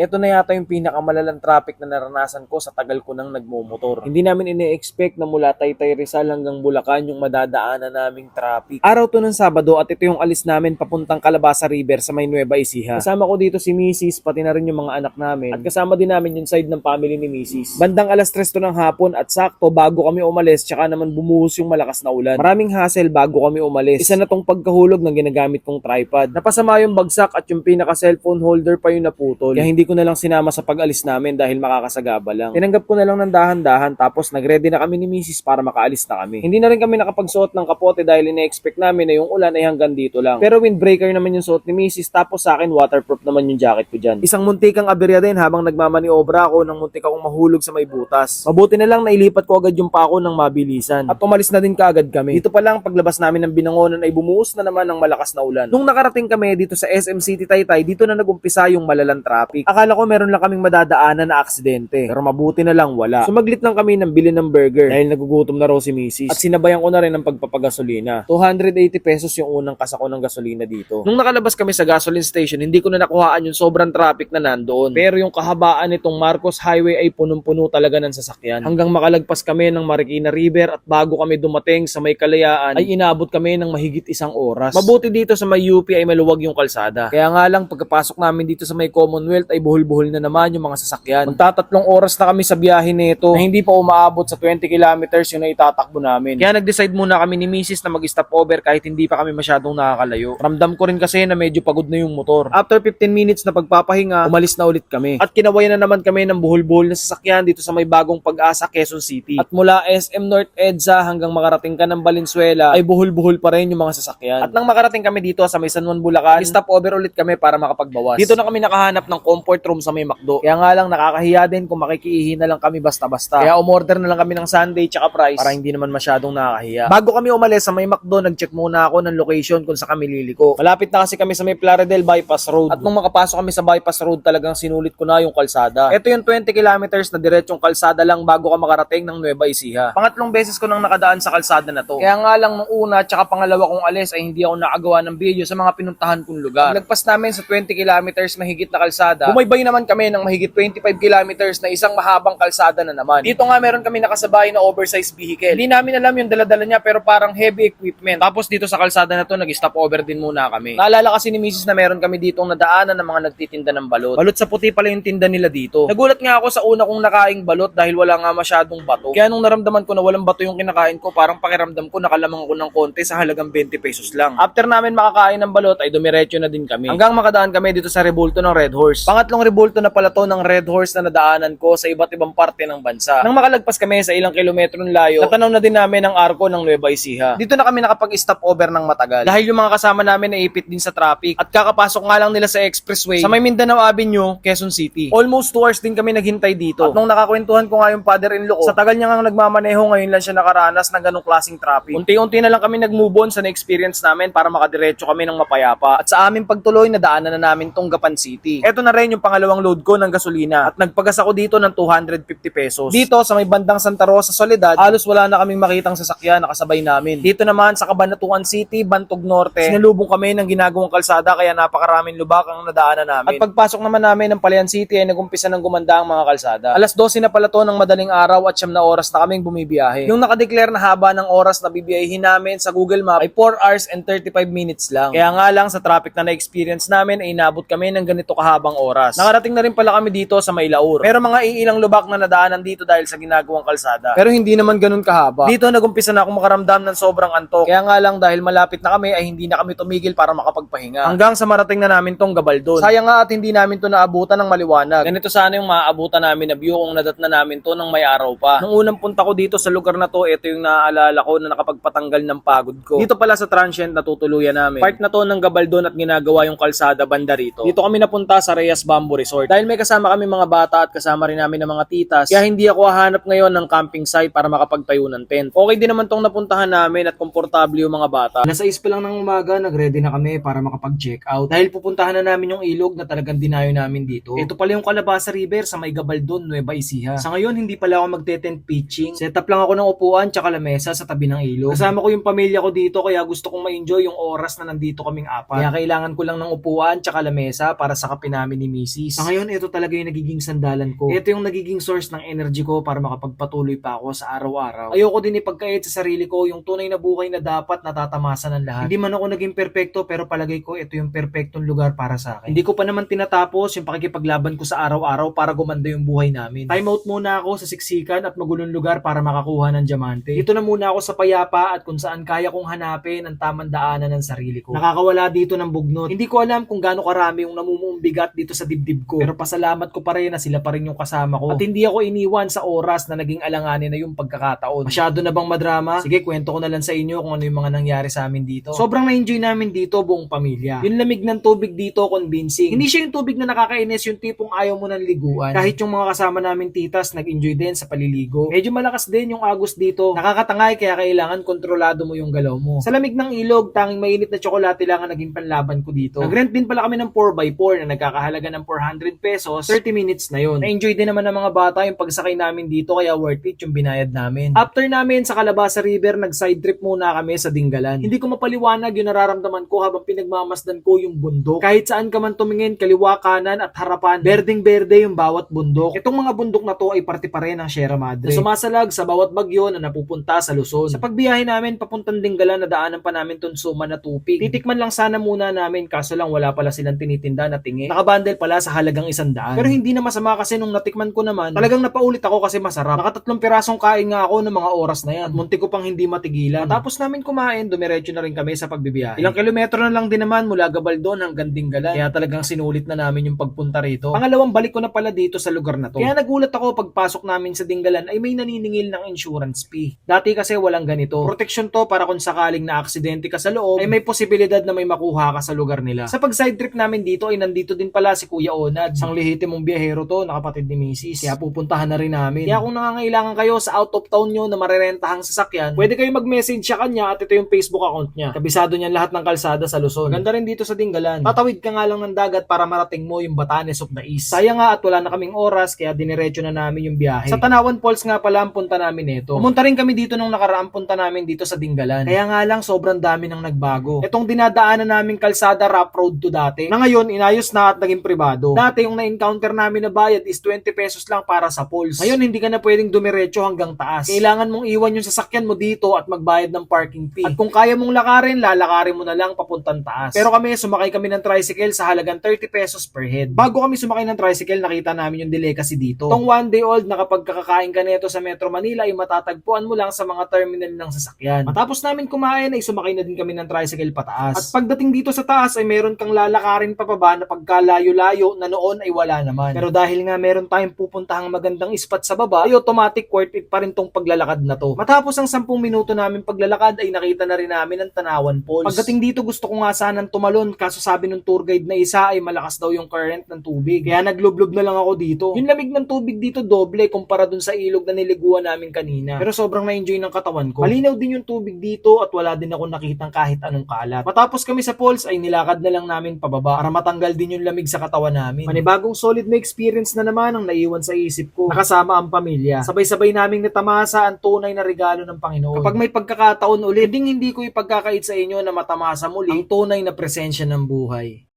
Ito na yata yung pinakamalalang traffic na naranasan ko sa tagal ko nang nagmumotor. Hindi namin ine-expect na mula Taytay Rizal hanggang Bulacan yung madadaanan naming traffic. Araw to ng Sabado at ito yung alis namin papuntang Calabasa River sa may Nueva Ecija. Kasama ko dito si Mrs. pati na rin yung mga anak namin at kasama din namin yung side ng family ni Mrs. Bandang alas 3 to ng hapon at sakto bago kami umalis tsaka naman bumuhos yung malakas na ulan. Maraming hassle bago kami umalis. Isa na tong pagkahulog ng ginagamit kong tripod. Napasama yung bagsak at yung pinaka cellphone holder pa yung naputol. Kaya hindi ko na lang sinama sa pag-alis namin dahil makakasagaba lang. Tinanggap ko na lang ng dahan-dahan tapos nagready na kami ni Mrs. para makaalis na kami. Hindi na rin kami nakapagsuot ng kapote dahil ine-expect namin na yung ulan ay hanggang dito lang. Pero windbreaker naman yung suot ni Mrs. tapos sa akin waterproof naman yung jacket ko dyan. Isang muntikang aberya din habang nagmamaniobra ako nang muntik akong mahulog sa may butas. Mabuti na lang nailipat ko agad yung pako ng mabilisan. At umalis na din kaagad kami. Dito pa lang paglabas namin ng binangonan ay bumuhos na naman ng malakas na ulan. Nung nakarating kami dito sa SM City Taytay, dito na nagumpisa yung malalang traffic. Ko meron lang kaming madadaanan na aksidente. Pero mabuti na lang wala. Sumaglit lang kami ng bili ng burger dahil nagugutom na raw si Mrs. At sinabayan ko na rin ng pagpapagasolina. 280 pesos yung unang kasako ng gasolina dito. Nung nakalabas kami sa gasoline station, hindi ko na nakuhaan yung sobrang traffic na nandoon. Pero yung kahabaan nitong Marcos Highway ay punong-puno talaga ng sasakyan. Hanggang makalagpas kami ng Marikina River at bago kami dumating sa may kalayaan ay inabot kami ng mahigit isang oras. Mabuti dito sa may UP ay maluwag yung kalsada. Kaya nga lang pagkapasok namin dito sa may Commonwealth ay buhol-buhol na naman yung mga sasakyan. Magtatatlong oras na kami sa biyahe nito na hindi pa umaabot sa 20 kilometers yung naitatakbo namin. Kaya nag-decide muna kami ni Mrs. na mag-stop over kahit hindi pa kami masyadong nakakalayo. Ramdam ko rin kasi na medyo pagod na yung motor. After 15 minutes na pagpapahinga, umalis na ulit kami. At kinawayan na naman kami ng buhol-buhol na sasakyan dito sa may bagong pag-asa Quezon City. At mula SM North EDSA hanggang makarating ka ng Valenzuela ay buhol-buhol pa rin yung mga sasakyan. At nang makarating kami dito sa may San Juan Bulacan, stop over ulit kami para makapagbawas. Dito na kami nakahanap ng comfort room sa may McDo. Kaya nga lang nakakahiya din kung makikiihi na lang kami basta-basta. Kaya umorder na lang kami ng sundae tsaka fries para hindi naman masyadong nakakahiya. Bago kami umalis sa may McDo, nag-check muna ako ng location kung sa kami liliko. Malapit na kasi kami sa may Plaridel Bypass Road. At nung makapasok kami sa Bypass Road, talagang sinulit ko na yung kalsada. Ito yung 20 kilometers na diretsong kalsada lang bago ka makarating ng Nueva Ecija. Pangatlong beses ko nang nakadaan sa kalsada na to. Kaya nga lang nung una tsaka pangalawa kong alis ay hindi ako nakagawa ng video sa mga pinuntahan kong lugar. Lagpas namin sa 20 kilometers mahigit na kalsada, bumaybay naman kami ng mahigit 25 kilometers na isang mahabang kalsada na naman. Dito nga meron kami nakasabay na oversized vehicle. Hindi namin alam yung daladala niya pero parang heavy equipment. Tapos dito sa kalsada na to, nag-stop over din muna kami. Naalala kasi ni Mrs. na meron kami ditong nadaanan ng mga nagtitinda ng balot. Balot sa puti pala yung tinda nila dito. Nagulat nga ako sa una kong nakaing balot dahil wala nga masyadong bato. Kaya nung naramdaman ko na walang bato yung kinakain ko, parang pakiramdam ko nakalamang ako ng konti sa halagang 20 pesos lang. After namin makakain ng balot ay dumiretso na din kami. Hanggang makadaan kami dito sa Rebulto ng Red Horse. Pangatlong Rebulto na pala to ng Red Horse na nadaanan ko sa iba't ibang parte ng bansa. Nang makalagpas kami sa ilang kilometro ng layo, natanaw na din namin ang arko ng Nueva Ecija. Dito na kami nakapag-stop over ng matagal. Dahil yung mga kasama namin naipit din sa traffic at kakapasok nga lang nila sa expressway sa may Mindanao Avenue, Quezon City. Almost 2 hours din kami naghintay dito. At nung nakakwentuhan ko nga yung father-in-law ko, sa tagal niya nga nagmamaneho ngayon lang siya nakaranas ng ganong klaseng traffic. Unti-unti na lang kami nag-move on sa na-experience namin para makadiretso kami ng mapayapa. At sa aming pagtuloy, nadaanan na namin tong Gapan City. Ito na rin yung pangalawang load ko ng gasolina at nagpagas ako dito ng 250 pesos. Dito sa may bandang Santa Rosa, Soledad, halos wala na kaming makitang sasakyan na kasabay namin. Dito naman sa Cabanatuan City, Bantog Norte, sinalubong kami ng ginagawang kalsada kaya napakaraming lubak ang nadaanan namin. At pagpasok naman namin ng Palayan City ay nagumpisa ng gumanda ang mga kalsada. Alas 12 na pala to ng madaling araw at siyam na oras na kaming bumibiyahe. Yung nakadeclare na haba ng oras na bibiyahin namin sa Google Map ay 4 hours and 35 minutes lang. Kaya nga lang sa traffic na na-experience namin ay inabot kami ng ganito kahabang oras. Nakarating na rin pala kami dito sa Maylaur. Pero mga iilang lubak na nadaanan dito dahil sa ginagawang kalsada. Pero hindi naman ganun kahaba. Dito nagumpisa na akong makaramdam ng sobrang antok. Kaya nga lang dahil malapit na kami ay hindi na kami tumigil para makapagpahinga. Hanggang sa marating na namin tong Gabaldon. Sayang nga at hindi namin to naabutan ng maliwanag. Ganito sana yung maaabutan namin na view kung nadat na namin to ng may araw pa. Nung unang punta ko dito sa lugar na to, ito yung naaalala ko na nakapagpatanggal ng pagod ko. Dito pala sa transient na tutuluyan namin. Part na to ng Gabaldon at ginagawa yung kalsada banda rito. Dito kami napunta sa Reyes Bamboo Resort. Dahil may kasama kami mga bata at kasama rin namin ng mga titas, kaya hindi ako hahanap ngayon ng camping site para makapagtayo ng tent. Okay din naman tong napuntahan namin at komportable yung mga bata. Nasa pa lang ng umaga, nagready na kami para makapag-check out. Dahil pupuntahan na namin yung ilog na talagang dinayo namin dito. Ito pala yung Calabasa River sa may Gabaldon, Nueva Ecija. Sa ngayon, hindi pala ako magte-tent pitching. Set up lang ako ng upuan tsaka lamesa sa tabi ng ilog. Kasama ko yung pamilya ko dito kaya gusto kong ma-enjoy yung oras na nandito kaming apat. Kaya kailangan ko lang ng upuan tsaka lamesa para sa kape namin ni Mrs. misis. Sa ngayon, ito talaga yung nagiging sandalan ko. Ito yung nagiging source ng energy ko para makapagpatuloy pa ako sa araw-araw. Ayoko din ipagkait sa sarili ko yung tunay na buhay na dapat natatamasan ng lahat. Hindi man ako naging perpekto pero palagay ko ito yung perpektong lugar para sa akin. Hindi ko pa naman tinatapos yung pakikipaglaban ko sa araw-araw para gumanda yung buhay namin. Time out muna ako sa siksikan at magulong lugar para makakuha ng diamante. Dito na muna ako sa payapa at kung saan kaya kong hanapin ang tamang daanan ng sarili ko. Nakakawala dito ng bugnot. Hindi ko alam kung gaano karami yung namumumbigat dito sa dibdib ko. Pero pasalamat ko pa rin na sila pa rin yung kasama ko. At hindi ako iniwan sa oras na naging alanganin na yung pagkakataon. Masyado na bang madrama? Sige, kwento ko na lang sa inyo kung ano yung mga nangyari sa amin dito. Sobrang na-enjoy namin dito buong pamilya. Yung lamig ng tubig dito convincing. Hindi siya yung tubig na nakakainis, yung tipong ayaw mo ng liguan. Kahit yung mga kasama namin titas nag-enjoy din sa paliligo. Medyo malakas din yung agos dito. Nakakatangay kaya kailangan kontrolado mo yung galaw mo. Sa lamig ng ilog, tanging mainit na tsokolate lang ang naging panlaban ko dito. Nag-rent din pala kami ng 4x4 na nagkakahalaga ng 400 pesos. 30 minutes na yun. Na-enjoy din naman ng mga bata yung pagsakay namin dito kaya worth it yung binayad namin. After namin sa Calabasa River, nag-side trip muna kami sa Dingalan. Hindi ko mapaliwanag yung nararamdaman ko habang pinagmamasdan ko yung bundok. Kahit saan ka man tumingin, kaliwa, kanan at harapan, berdeng-berde yung bawat bundok. Itong mga bundok na to ay parte pa rin ng Sierra Madre. Na sumasalag sa bawat bagyo na napupunta sa Luzon. Sa pagbiyahe namin papuntang Dingalan, nadaanan pa namin Tonsuma na tupig. Titikman lang sana muna namin kaso lang wala pala silang tinitinda na tingi. Nakabundle pala sa halagang isang daan. Pero hindi na masama kasi nung natikman ko naman, talagang napaulit ako kasi masarap. Nakatatlong pirasong kain nga ako ng mga oras na yan. At munti ko pang hindi matigilan. Tapos namin kumain, dumiretso na rin kami sa pagbibiyahe. Ilang kilometro na lang din naman mula Gabaldon hanggang Dingalan. Kaya talagang sinulit na namin yung pagpunta rito. Pangalawang balik ko na pala dito sa lugar na to. Kaya nagulat ako pagpasok namin sa Dingalan ay may naniningil ng insurance fee. Dati kasi walang ganito. Protection to para kung sakaling na aksidente ka sa loob ay may posibilidad na may makuha ka sa lugar nila. Sa pag side trip namin dito ay nandito din pala si Kuya Onad. Isang lehitimong biyahero to, nakapatid ni Mrs. Kaya pupuntahan na rin namin. Kaya kung nangangailangan kayo sa out of town nyo na marerentahang sasakyan, pwede kayo mag-message sa kanya at ito yung Facebook account niya. Kabisado niya lahat ng kalsada sa Luzon. Ganda rin dito sa Dingalan. Tatawid ka nga lang ng dagat para marating mo yung Batanes of the East. Sayang nga at wala na kaming oras kaya diniretso na namin yung biyahe. Sa Tanawan Falls nga pala ang punta namin nito. Pumunta rin kami dito nung nakaraang punta namin dito sa Dingalan. Kaya nga lang sobrang dami nang nagbago. Itong dinadaanan namin kalsada rough road to dati. Na ngayon inayos na at naging pribado. Dati yung na-encounter namin na bayad is 20 pesos lang para sa falls. Ngayon hindi ka na pwedeng dumiretso hanggang taas. Kailangan mong iwan yung sasakyan mo dito at magbayad ng parking fee. At kung kaya mong lakarin, lalakarin mo na lang papuntang taas. Pero kami, sumakay kami ng tricycle sa halagang 30 pesos per head. Bago kami sumakay ng tricycle, nakita namin yung delicacy dito. Tong one day old na kapag kakakain ka nito sa Metro Manila ay matatagpuan mo lang sa mga terminal ng sasakyan. Matapos namin kumain ay sumakay na din kami ng tricycle pataas. At pagdating dito sa taas ay meron kang lalakarin pababa na pagkalayo-layo na noon ay wala naman. Pero dahil nga meron tayong pupuntahang magandang spot sa baba, ay automatic worth it pa rin tong paglalakad na to. Matapos ang 10 minuto namin paglalakad ay nakita na rin namin ang Tanawan Falls. Pagdating dito gusto ko nga sanang tumalon kaso sabi ng tour guide na isa ay malakas daw yung current ng tubig. Kaya naglublob na lang ako dito. Yung lamig ng tubig dito doble kumpara dun sa ilog na niliguan namin kanina. Pero sobrang na-enjoy ng katawan ko. Malinaw din yung tubig dito at wala din ako nakitang kahit anong kalat. Matapos kami sa falls ay nilakad na lang namin pababa para matanggal din yung lamig sa katawan namin. Panibagong solid na experience na naman ang naiwan sa isip ko. Nakasama ang pamilya. Sabay-sabay naming natamasa ang tunay na regalo ng Panginoon. Kapag may pagkakataon ulit, ding hindi ko ipagkakait sa inyo na matamasa muli ang tunay na presensya ng buhay.